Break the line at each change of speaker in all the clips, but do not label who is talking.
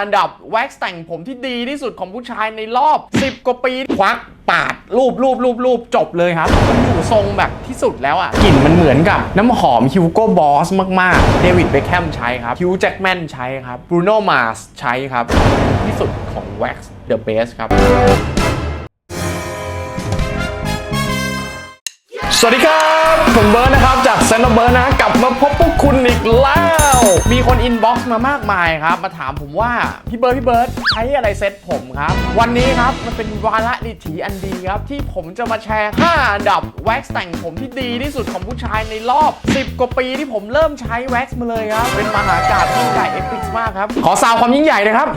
อันดับแว็กซ์แต่งผมที่ดีที่สุดของผู้ชายในรอบ 10 กว่าปีควักปาดรูปรูปรูปรูปจบเลยครับมันอยู่ทรงแบบที่สุดแล้วอะกลิ่นมันเหมือนกับน้ำหอมฮิวโก้บอสมากๆเดวิดเบคแฮมใช้ครับฮิวแจ็คแมนใช้ครับบรูโนมาสใช้ครับ ที่สุดของแว็กซ์เดอะเบสครับ สวัสดีครับ ผมเบิร์ดนะครับ จากเซนต์เบิร์ดนะ กลับมาพบพวกคุณอีกแล้ว มีคนอินบ็อกซ์มามากมายครับ มาถามผมว่า พี่เบิร์ดพี่เบิร์ดใช้อะไรเซ็ตผมครับ วันนี้ครับมันเป็นวาระดิถีอันดีครับ ที่ผมจะมาแชร์ 5 อันดับแว็กซ์แต่งผมที่ดีที่สุดของผู้ชายในรอบ 10 กว่าปีที่ผมเริ่มใช้แว็กซ์มาเลยครับ เป็นมหากาบยิ่งใหญ่เอพิกมากครับ ขอซาวความยิ่งใหญ่เลยครับ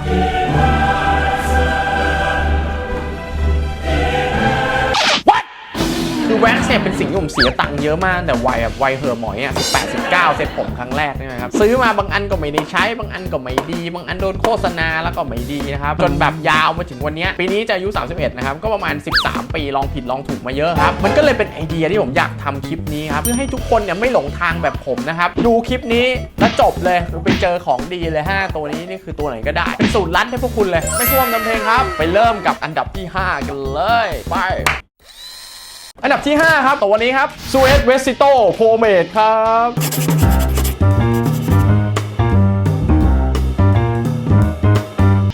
คือแว็กซ์เนี่ยเป็นสิ่งที่ผมเสียตังค์เยอะมากแต่วัยแบบวัยเหอหมอยอะ18 19เก้าเซ็ตผมครั้งแรกนี่นะครับซื้อมาบางอันก็ไม่ได้ใช้บางอันก็ไม่ดี บางอันโดนโฆษณาแล้วก็ไม่ดีนะครับจนแบบยาวมาถึงวันนี้ปีนี้จะอายุ 31 นะครับ ก็ประมาณ 13 ปีลองผิดลองถูกมาเยอะครับ มันก็เลยเป็นไอเดียที่ผมอยากทำคลิปนี้ครับ เพื่อให้ทุกคนเนี่ยไม่หลงทางแบบผมนะครับ ดูคลิปนี้แล้วจบเลยคือไปเจอของดีเลย 5 ตัวนี้นี่คือตัวไหนก็ได้เป็นสูตรลัดให้พวกคุณเลย ไม่ช่วงนำเพลงครับ ไปเริ่มกับอันดับที่ 5 กันเลย ไป อันดับที่ 5 ครับตัวนี้ครับ s u e t v e s i t o p o m a d e ครับ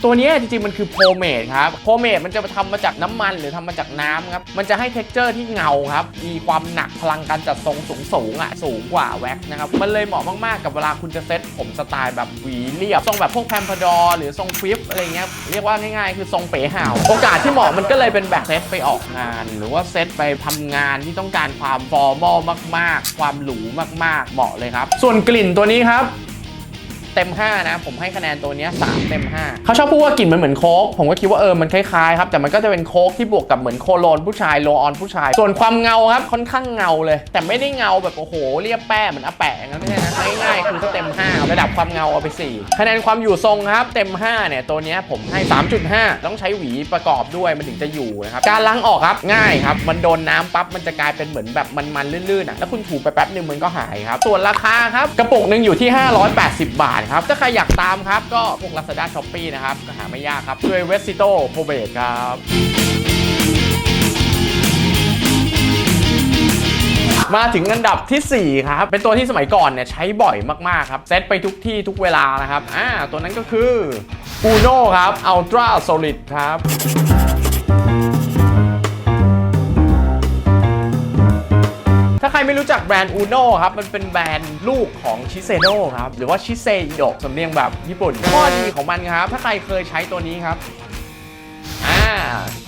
ตัวนี้จริงๆ มันคือโพเมดครับโพเมดมันจะทำมาจากน้ำมันหรือทำมาจากน้ำครับ มันจะให้เท็กเจอร์ที่เงาครับ มีความหนักพลังการจัดทรงสูงสูงๆอะสูงกว่าแว็กซ์นะครับ มันเลยเหมาะมากๆ กับเวลาคุณจะเซ็ตผมสไตล์แบบหวีเรียบ ทรงแบบพวกแพมพดอร์หรือทรงควิฟอะไรเงี้ย เรียกว่าง่ายๆ คือทรงเป๋ห่าว โอกาสที่เหมาะมันก็เลยเป็นแบบเซ็ตไปออกงาน หรือว่าเซ็ตไปทำงานที่ต้องการความฟอร์มอลมาก ๆ ความหรูมากๆ เหมาะเลยครับ ส่วนกลิ่นตัวนี้ครับ เต็ม 5 นะ ผมให้คะแนนตัวนี้3เต็ม 5 เขาชอบพูดว่ากลิ่นมันเหมือนโค้กผมก็คิดว่าเออมันคล้ายๆครับ แต่มันก็จะเป็นโค้กที่บวกกับเหมือนโคโลนผู้ชายโลออนผู้ชาย ส่วนความเงาครับค่อนข้างเงาเลย แต่ไม่ได้เงาแบบโอ้โหเรียบแป้เหมือนอาแปะงั้นไม่ใช่นะง่ายๆคือถ้าเต็ม 5 ระดับความเงาเอาไป 4 คะแนนความอยู่ทรงครับเต็ม 5 เนี่ยตัวนี้ผมให้ 3.5 ต้องใช้หวีประกอบด้วยมันถึงจะอยู่นะครับการล้างออกครับง่ายครับมันโดนน้ำปั๊บมันจะกลายเป็นเหมือนแบบมันๆลื่นๆอะแล้วคุณถูไปแป๊บหนึงมันก็หายครับส่วนราคาครับกระปุกหนึ่งอยู่ที่ 580 บาทครับ ถ้าใครอยากตามครับ ก็พวก Lazada Shopee นะครับ ก็หาไม่ยากครับด้วยเวสซิโตโพเบตครับมาถึงอันดับทีสี่ 4 ครับ เป็นตัวที่สมัยก่อนเนี่ยใช้บ่อยมากๆครับ เซตไปทุกที่ทุกเวลานะครับ อ่า ตัวนั้นก็คือ Uno ครับ Ultra Solid ครับ ถ้าใครไม่รู้จักแบรนด์อูโน่ครับ มันเป็นแบรนด์ลูกของชิเซโ o ครับ หรือว่าชิเซอิโดะสำเนียงแบบญี่ปุ่น ข้อดีของมันครับ ถ้าใครเคยใช้ตัวนี้ครับ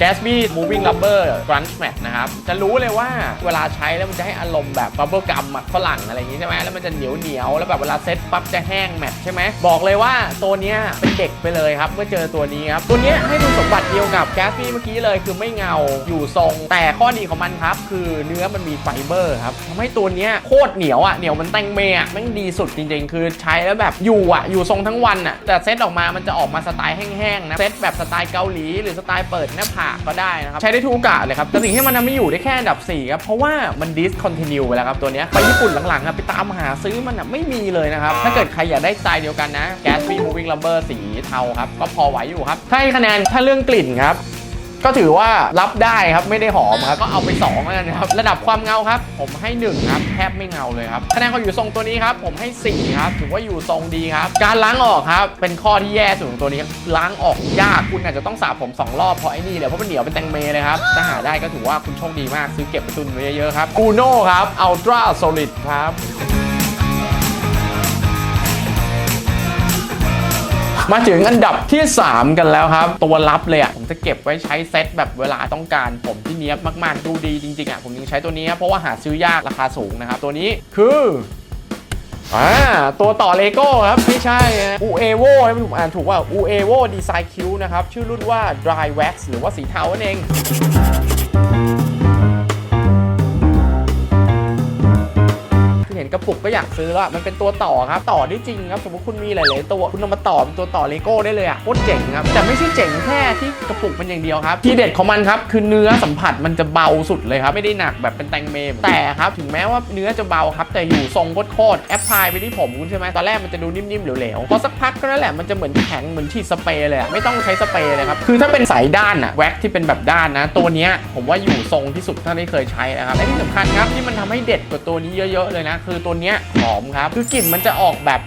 g a s b y Moving Rubber Crunch Mat นะครับ จะรู้เลยว่าเวลาใช้แล้วมันจะให้อารมณ์แบบ Bubble Gum อะฝรั่งอะไรอย่างงี้ใช่ไหมแล้วมันจะเหนียวเหนียวแล้วแบบเวลาเซ็ตปั๊บจะแห้งแมทใช่ไหมบอกเลยว่าตัวเนี้ยเป็นเด็กไปเลยครับ เมื่อเจอตัวนี้ครับ ตัวเนี้ยให้คุณสมบัติเดียวกับ g a s b y เมื่อกี้เลยคือไม่เงาอยู่ทรง แต่ข้อดีของมันครับ คือเนื้อมันมีไฟเบอร์ครับทำให้ตัวเนี้ยโคตรเหนียวอะเหนียวมันแตงเมอะแม่งดีสุดจริง ๆ คือใช้แล้วแบบอยู่อะอยู่ทรงทั้งวันอะแต่เซตออกมามันจะออกมาสไตล์แห้งๆนะเซตแบบสไตล์เกาหลีหรือสไตล์เปิดหน้าผากก็ได้นะครับ ใช้ได้ทุกโอกาสเลยครับ แต่สิ่งที่มันทำให้อยู่ได้แค่อันดับ 4 ครับ เพราะว่ามัน discontinue ไปแล้วครับตัวนี้ไปญี่ปุ่นหลังๆครับไปตามหาซื้อมันอะไม่มีเลยนะครับ ถ้าเกิดใครอยากได้สไตล์เดียวกันนะ Gatsby Moving Lumber สีเทาครับก็พอไหวอยู่ครับถ้าให้คะแนนถ้าเรื่องกลิ่นครับ ก็ถือว่ารับได้ครับไม่ได้หอมครับก็เอาไป2แล้วกันะครับระดับความเงาครับ ผมให้1ครับแทบไม่เงาเลยครับคะแนนควาอยู่ทรงตัวนี้ครับผมให้4ครับถือว่าอยู่ทรงดีครับ การล้างออกครับเป็นข้อที่แย่สุดของตัวนี้ล้างออกยากคุณอาจจะต้องสระผม2รอบเพราะไอ้นี่เลยวเพราะมันเหนียวเป็นแตงเมเลยครับถ้าหาได้ก็ถือว่าคุณโชคดีมากซื้อเก็บไปตุนไว้เยอะๆครับอูโน่ครับ Ultra Solid ครับ มาถึงอันดับที่ 3 กันแล้วครับ ตัวลับเลยอะผมจะเก็บไว้ใช้เซตแบบเวลาต้องการ ผมที่เนี้ยบมากๆดูดีจริงๆอะผมยังใช้ตัวนี้ครับเพราะว่าหาซื้อยากราคาสูงนะครับ ตัวนี้คืออ่าตัวต่อเลโก้ครับ ไม่ใช่อูเอโวให้ผมอ่านถูกว่าอูเอโวดีไซน์คิวนะครับ ชื่อรุ่นว่า Dry Wax หรือว่าสีเทานั่นเอง กระปุกก็อยากซื้อแล้วอะมันเป็นตัวต่อครับต่อได้จริงครับสมมติคุณมีหลายๆตัวคุณเอามาต่อเป็นตัวต่อเลโก้ได้เลยอะโคตรเจ๋งครับแต่ไม่ใช่เจ๋งแค่ที่กระปุกมันอย่างเดียวครับที่เด็ดของมันครับคือเนื้อสัมผัสมันจะเบาสุดเลยครับไม่ได้หนักแบบเป็นแตงเมมแต่ครับถึงแม้ว่าเนื้อจะเบาครับแต่อยู่ทรงโคตรแอปพลายไปที่ผมคุณใช่ไหมตอนแรกมันจะดูนิ่มๆเหลวๆพอสักพักก็นั่นแหละมันจะเหมือนแข็งเหมือนฉีดสเปรย์เลยไม่ต้องใช้สเปรย์เลยครับคือถ้าเป็นสายด้านอะแว็กที่เป็นแบบด้านนะ ตัวนี้ผมว่าอยู่ทรงที่สุดเท่าที่เคยใช้นะครับและที่สำคัญครับที่มันทำให้เด็ดกว่าตัวนี้เยอะๆเลยนะคือตัวเนี้ยหอมครับ คือกลิ่นมันจะออกแบบ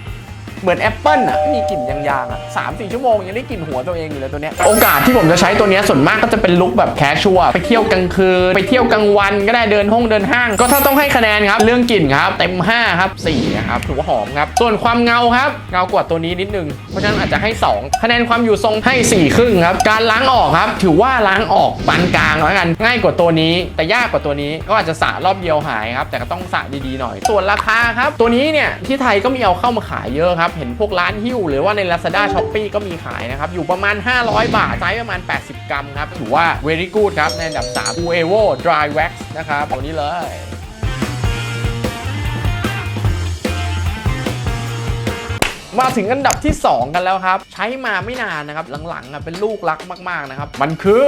เหมือนแอปเปิลอะมีกลิ่นยางๆอะสามสี่ชั่วโมงยังได้กลิ่นหัวตัวเองอยู่เลยตัวเนี้ยโอกาสที่ผมจะใช้ตัวเนี้ยส่วนมากก็จะเป็นลุคแบบแคชชัวไปเที่ยวกลางคืน ไปเที่ยวกลางวันก็ได้เดินห้องเดินห้าง ก็ถ้าต้องให้คะแนนครับ เรื่องกลิ่นครับ เต็ม 5 ครับ4นะครับถือว่าหอมครับ ส่วนความเงาครับ เงากว่าตัวนี้นิดนึง เพราะฉะนั้นอาจจะให้ 2 คะแนนความอยู่ทรงให้4ครึ่งครับ การล้างออกครับ ถือว่าล้างออกปานกลางแล้วกัน ง่ายกว่าตัวนี้ แต่ยากกว่าตัวนี้ก็อาจจะสระรอบเดียวหายครับแต่ก็ต้องสระดีๆหน่อย ส่วนราคาครับตัวนี้เนี่ยที่ไทยก็มีเอาเข้ามาขายเยอะครับเห็นพวกร้านหิ้วหรือว่าใน Lazada s h o p e e ก็มีขายนะครับ อยู่ประมาณ 500 บาทไซส์ประมาณ 80 กรัมครับ ถือว่า very good ครับ ในอันดับ 3 Uevo Dry Wax นะครับตัวนี้เลยมาถึงอันดับที่ 2 กันแล้วครับ ใช้มาไม่นานนะครับ หลังๆเป็นลูกรักมาก ๆ นะครับ มันคือ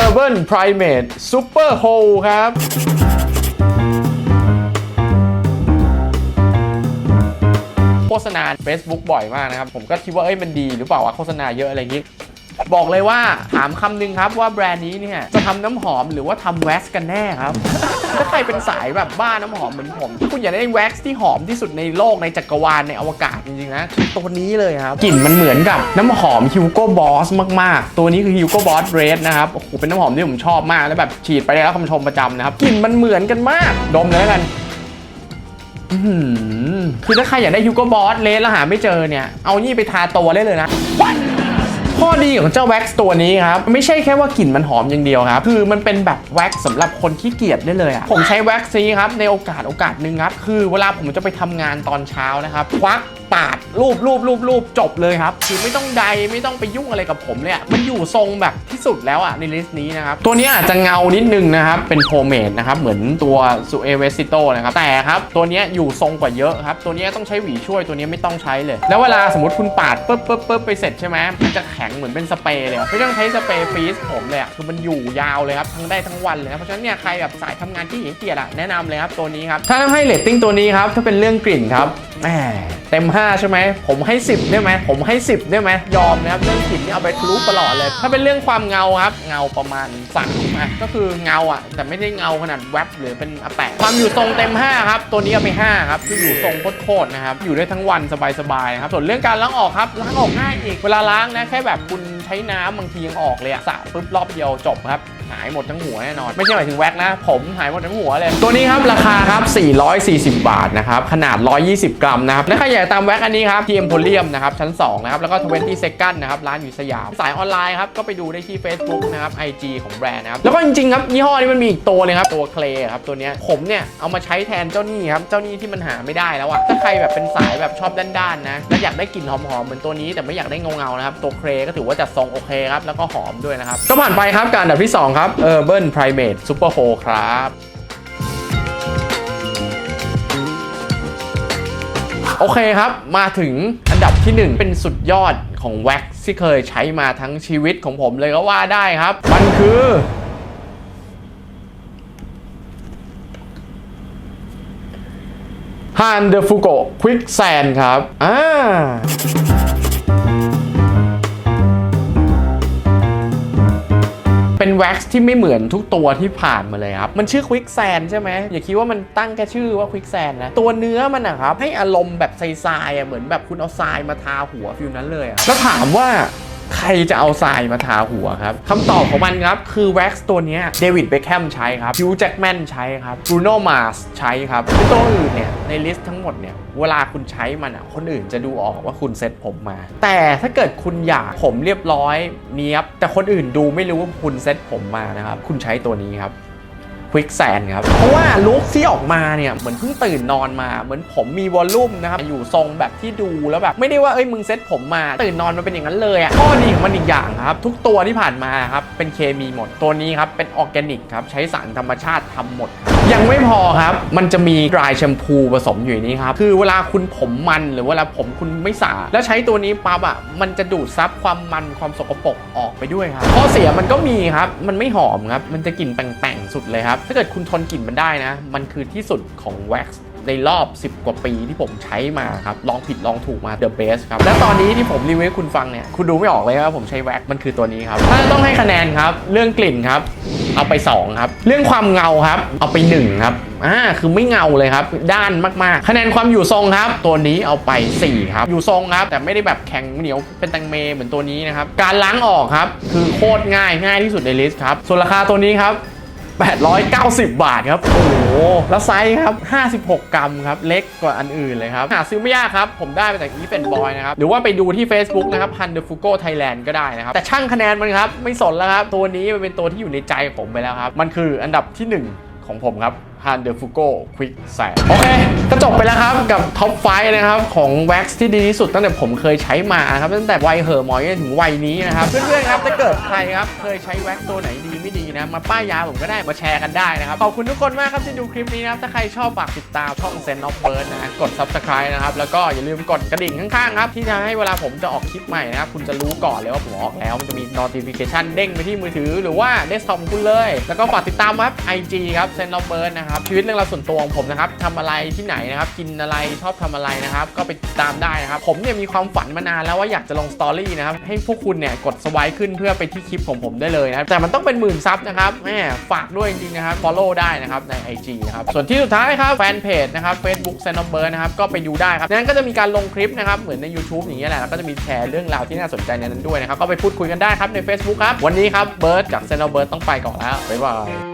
Urban Primate Super Hole ครับ ษณา Facebook บ่อยมากนะครับ ผมก็คิดว่าเอ้ยมันดีหรือเปล่าวะโฆษณาเยอะอะไรอย่างงี้บอกเลยว่าถามคำหนึงครับว่าแบรนด์นี้เนี่ยจะทำน้ำหอมหรือว่าทำแว็กซ์กันแน่ครับ ถ้าใครเป็นสายแบบบ้าน้ำหอมเหมือนผม คุณอยากได้แว็กซ์ที่หอมที่สุดในโลกในจักรวาลในอวกาศจริงๆนะคือตัวนี้เลยครับ กลิ่นมันเหมือนกับน้ำหอม Hugo Boss มากๆ ตัวนี้คือ Hugo Boss Red นะครับโอ้โหเป็นน้ำหอมที่ผมชอบมากแล้วแบบฉีดไปได้รับคำชมประจำนะครับกลิ่นมันเหมือนกันมากดมเลยกัน คือถ้าใครอยากได้ฮิวโก้บอสเลสแล้วหาไม่เจอเนี่ย เอานี่ไปทาตัวได้เลยนะข้อดีของเจ้าแว็กซ์ตัวนี้ครับ ไม่ใช่แค่ว่ากลิ่นมันหอมอย่างเดียวครับ คือมันเป็นแบบแว็กซ์สำหรับคนขี้เกียจได้เลยอะผมใช้แว็กซ์นี้ครับ ในโอกาสโอกาสหนึ่งครับ คือเวลาผมจะไปทำงานตอนเช้านะครับควักปาดรูปรูปรูปรูปจบเลยครับ คือไม่ต้องใดไม่ต้องไปยุ่งอะไรกับผมเลยมันอยู่ทรงแบบ ที่สุดแล้วอะในลิสต์นี้นะครับ ตัวนี้อาจจะเงานิดนึงนะครับ เป็นโพเมดนะครับ เหมือนตัวซูเอเวสิโตนะครับ แต่ครับตัวนี้อยู่ทรงกว่าเยอะครับ ตัวนี้ต้องใช้หวีช่วยตัวนี้ไม่ต้องใช้เลย แล้วเวลาสมมติคุณปาดปุ๊บปุ๊บปุ๊บไปเสร็จใช่ไหมมันจะแข็งเหมือนเป็นสเปรย์เลย ไม่ต้องใช้สเปรย์ฟรีซผมเลยอะคือมันอยู่ยาวเลยครับทั้งได้ทั้งวันเลยเพราะฉะนั้นเนี่ยใครแบบสายทำงานที่เกียจอะแนะนำเลยครับตัวนี้ครับถ้าให้เรตติ้งตัวนี้ครับถ้าเป็นเรื่องกลิ่นครับ แหมเต็ม 5 ใช่ไหม ผมให้ 10ได้ไหมผมให้ 10ได้ไหมยอมนะครับเรื่องกลิ่นนี่เอาไปทะลุตลอดเลย ถ้าเป็นเรื่องความเงาครับ เงาประมาณ3อะก็คือเงาอะ แต่ไม่ได้เงาขนาดแวบหรือเป็นอแปะความอยู่ทรงเต็ม 5 ครับ ตัวนี้เอาไป 5 ครับคืออยู่ทรงโคตรนะครับ อยู่ได้ทั้งวันสบายๆนะครับส่วนเรื่องการล้างออกครับล้างออกง่ายอีกเวลาล้างนะแค่แบบคุณใช้น้ำบางทียังออกเลยอะสระปุ๊บรอบเดียวจบครับ หายหมดทั้งหัวแน่นอน ไม่ใช่หมายถึงแว็กนะ ผมหายหมดทั้งหัวเลย ตัวนี้ครับราคาครับ 440 บาทนะครับ ขนาด 120 กรัมนะครับและใครอยากตามแว็กอันนี้ครับทีเอ็มโพเรียมนะครับ ชั้น 2 นะครับ แล้วก็ 20 second นะครับ ร้านอยู่สยาม สายออนไลน์ครับ ก็ไปดูได้ที่ Facebook นะครับ IG ของแบรนด์นะครับ แล้วก็จริงๆครับยี่ห้อนี้มันมีอีกตัวเลยครับ ตัวเคลครับตัวเนี้ยผมเนี่ยเอามาใช้แทนเจ้านี่ครับเจ้านี่ที่มันหาไม่ได้แล้วอะถ้าใครแบบเป็นสายแบบชอบด้านๆนะและอยากได้กลิ่นหอมๆเหมือนตัวนี้แต่ไม่อยากได้เงาๆนะครับตัวเคลก็ถือว่าจัดทรงโอเคครับแล้วก็หอมด้วยนะครับก็ผ่านไปครับกับอันดับที่2ครับ Urban Primate Super Hole ครับโอเคครับ มาถึงอันดับที่ 1 เป็นสุดยอดของแว็กที่เคยใช้มาทั้งชีวิตของผมเลยก็ว่าได้ครับ มันคือ ฮานเดอร์ฟูโกควิกแซนครับ อ่า แว็กซ์ที่ไม่เหมือนทุกตัวที่ผ่านมาเลยครับ มันชื่อควิกแซนใช่ไหมอย่าคิดว่ามันตั้งแค่ชื่อว่าควิกแซนนะ ตัวเนื้อมันนะครับให้อารมณ์แบบทรายๆอะเหมือนแบบคุณเอาทรายมาทาหัวฟิลนั้นเลยอะแล้วถามว่า ใครจะเอาทรายมาทาหัวครับคำตอบของมันครับ คือแว็กซ์ตัวนี้เดวิดเบคแฮมใช้ครับฮิวแจ็กแมนใช้ครับบรูโนมาสใช้ครับคือตัวอื่นเนี่ยในลิสต์ทั้งหมดเนี่ยเวลาคุณใช้มันอะคนอื่นจะดูออกว่าคุณเซ็ตผมมา แต่ถ้าเกิดคุณอยากผมเรียบร้อยเนี้ยบแต่คนอื่นดูไม่รู้ว่าคุณเซ็ตผมมานะครับคุณใช้ตัวนี้ครับ ควิกแซนครับ เพราะว่าลุคที่ออกมาเนี่ย เหมือนเพิ่งตื่นนอนมา เหมือนผมมีวอลลุ่มนะครับ อยู่ทรงแบบที่ดูแล้วแบบ ไม่ได้ว่าเอ้ยมึงเซ็ตผมมา ตื่นนอนมันเป็นอย่างนั้นเลยอะข้อดีของมันอีกอย่างครับ ทุกตัวที่ผ่านมาครับเป็นเคมีหมดตัวนี้ครับเป็นออร์แกนิกครับใช้สารธรรมชาติทำหมด ยังไม่พอครับ มันจะมีดรายแชมพูผสมอยู่นี้ครับ คือเวลาคุณผมมันหรือเวลาผมคุณไม่สระแล้วใช้ตัวนี้ปั๊บอะ มันจะดูดซับความมันความสกปรกออกไปด้วยครับ ข้อเสียมันก็มีครับ มันไม่หอมครับ มันจะกลิ่นแป่งๆสุดเลยครับ ถ้าเกิดคุณทนกลิ่นมันได้นะ มันคือที่สุดของแว็กซ์ ในรอบ 10 กว่าปีที่ผมใช้มาครับ ลองผิดลองถูกมา The Best ครับ และตอนนี้ที่ผมรีวิวให้คุณฟังเนี่ย คุณดูไม่ออกเลยว่าผมใช้แว็กซ์มันคือตัวนี้ครับ ถ้าต้องให้คะแนนครับ เรื่องกลิ่นครับ เอาไป 2 ครับ เรื่องความเงาครับ เอาไป 1 ครับอ่าคือไม่เงาเลยครับ ด้านมาก ๆ คะแนนความอยู่ทรงครับ ตัวนี้เอาไป 4 ครับ อยู่ทรงครับ แต่ไม่ได้แบบแข็งเหนียวเป็นแตงเมเหมือนตัวนี้นะครับ การล้างออกครับ คือโคตรง่ายง่ายที่สุดในลิสต์ครับ ส่วนราคาตัวนี้ครับ 890 บาทครับ โอ้โห แล้วไซส์ครับ 56 กรัมครับ เล็กกว่าอันอื่นเลยครับ หาซื้อไม่ยากครับ ผมได้มาจากอีเป็นบอยนะครับ หรือว่าไปดูที่ Facebook นะครับ h u n d e r f u g o Thailand ก็ได้นะครับ แต่ช่างคะแนนมันครับ ไม่สนแล้วครับ ตัวนี้มันเป็นตัวที่อยู่ในใจผมไปแล้วครับ มันคืออันดับที่ 1ของผมครับ h u n d e r f u g o Quick s a โอเค ก็จบไปแล้วครับกับท็อปไฟนะครับ ของ Wax ที่ดีที่สุดตั้งแต่ผมเคยใช้มาครับ ตั้งแต่วัยเหอหมอยจนถึงวัยนี้นะครับ เพื่อนๆครับถ้าเกิดใครครับ เคยใช้ Wax ตัวไหนดี ไม่ดีนะ มาป้ายยาผมก็ได้มาแชร์กันได้นะครับ ขอบคุณทุกคนมากครับที่ดูคลิปนี้นะครับ ถ้าใครชอบฝากติดตามช่อง s e n of Bird นะกด Subscribe นะครับ แล้วก็อย่าลืมกดกระดิ่งข้างๆครับ ที่จะให้เวลาผมจะออกคลิปใหม่นะครับ คุณจะรู้ก่อนเลยว่าผมออกแล้ว มันจะมี notification เด้งไปที่มือถือหรือว่า desktop ของคุณเลย แล้วก็ฝากติดตามครับ IG ครับ s e n of Bird นะครับชีวิตเรื่องราวส่วนตัวของผมนะครับทำอะไรที่ไหนนะครับกินอะไรชอบทำอะไรนะครับก็ไปติดตามได้นะครับผมเนี่ยมีความฝันมานานแล้วว่าอยากจะลงสตอรี่นะครับให้พวกคุณเนี่ยกดสไวายขึ้นเพื่อไปที่คลิปของผมได้เลยนะแต่มันต้องเป็นหมื่นซับนะครับแม่ฝากด้วยจริงๆนะครับ follow ได้นะครับใน IG นะครับ ส่วนที่สุดท้ายครับแฟนเพจนะครับ Facebook s a n o b e r นะครับก็ไปดูได้ครับนั้นก็จะมีการลงคลิปนะครับเหมือนใน YouTube อย่างเงี้ยแหละแล้วก็จะมีแชร์เรื่องราวที่น่าสนใจในนั้นด้วยนะครับก็ไปพูดคุยกันได้ครับใน Facebook ครับวันนี้ครับเบิร์ดจาก s a n o b e r ต้องไปก่อนแล้วบ๊ายบาย